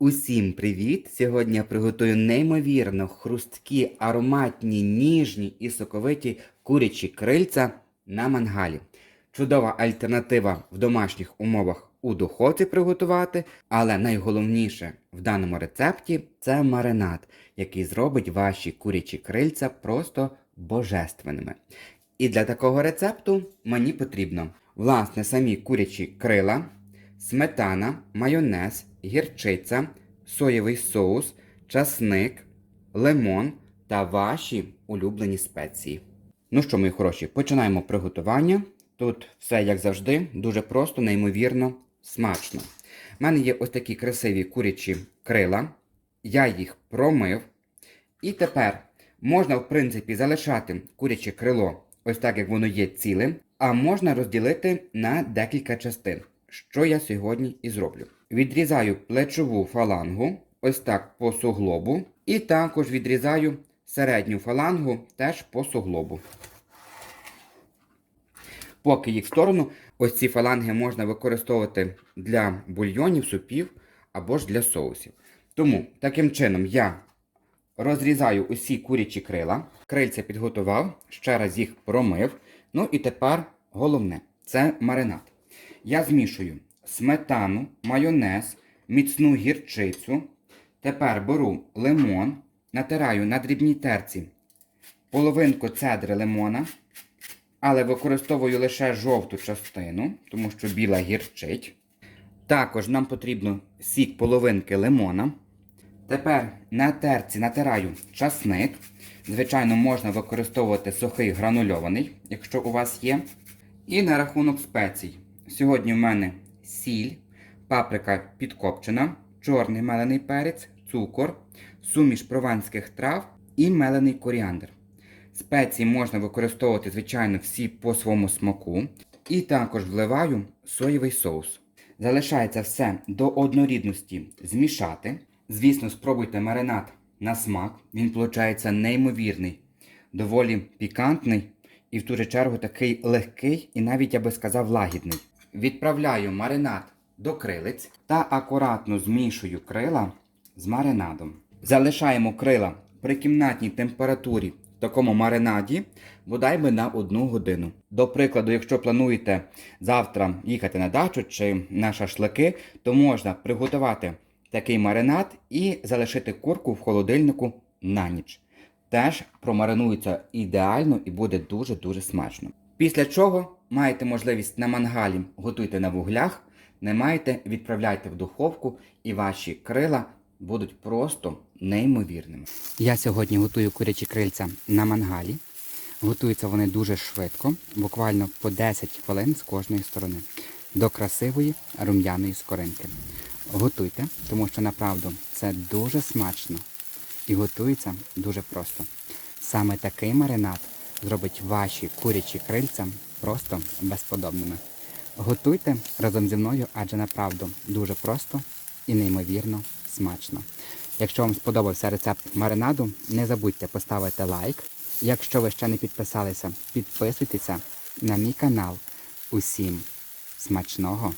Усім привіт! Сьогодні я приготую неймовірно хрусткі, ароматні, ніжні і соковиті курячі крильця на мангалі. Чудова альтернатива в домашніх умовах у духовці приготувати, але найголовніше в даному рецепті це маринад, який зробить ваші курячі крильця просто божественними. І для такого рецепту мені потрібно власне самі курячі крила, сметана, майонез, гірчиця, соєвий соус, часник, лимон та ваші улюблені спеції. Ну що, мої хороші, починаємо приготування. Тут все, як завжди, дуже просто, неймовірно, смачно. У мене є ось такі красиві курячі крила. Я їх промив. І тепер можна, в принципі, залишати куряче крило ось так, як воно є цілим, а можна розділити на декілька частин, що я сьогодні і зроблю. Відрізаю плечову фалангу, ось так по суглобу, і також відрізаю середню фалангу теж по суглобу. Поки їх в сторону, ось ці фаланги можна використовувати для бульйонів, супів або ж для соусів. Тому таким чином я розрізаю усі курячі крила, крильця підготував, ще раз їх промив. Ну і тепер головне це маринад. Я змішую сметану, майонез, міцну гірчицю. Тепер беру лимон, натираю на дрібній терці половинку цедри лимона, але використовую лише жовту частину, тому що біла гірчить. Також нам потрібно сік половинки лимона. Тепер на терці натираю часник. Звичайно, можна використовувати сухий гранульований, якщо у вас є. І на рахунок спецій. Сьогодні в мене сіль, паприка підкопчена, чорний мелений перець, цукор, суміш прованських трав і мелений коріандр. Спеції можна використовувати, звичайно, всі по своєму смаку. І також вливаю соєвий соус. Залишається все до однорідності змішати. Звісно, спробуйте маринад на смак. Він виходить неймовірний, доволі пікантний і в ту же чергу такий легкий і навіть, я би сказав, лагідний. Відправляю маринад до крилиць та акуратно змішую крила з маринадом. Залишаємо крила при кімнатній температурі в такому маринаді бодай би на одну годину. До прикладу, якщо плануєте завтра їхати на дачу чи на шашлики, то можна приготувати такий маринад і залишити курку в холодильнику на ніч. Теж промаринується ідеально і буде дуже-дуже смачно. Після чого маєте можливість на мангалі готуйте на вуглях, не маєте, відправляйте в духовку і ваші крила будуть просто неймовірними. Я сьогодні готую курячі крильця на мангалі. Готуються вони дуже швидко, буквально по 10 хвилин з кожної сторони, до красивої рум'яної скоринки. Готуйте, тому що направду це дуже смачно і готується дуже просто. Саме такий маринад зробить ваші курячі крильця просто безподобними. Готуйте разом зі мною, адже направду дуже просто і неймовірно смачно. Якщо вам сподобався рецепт маринаду, не забудьте поставити лайк. Якщо ви ще не підписалися, підписуйтеся на мій канал. Усім смачного!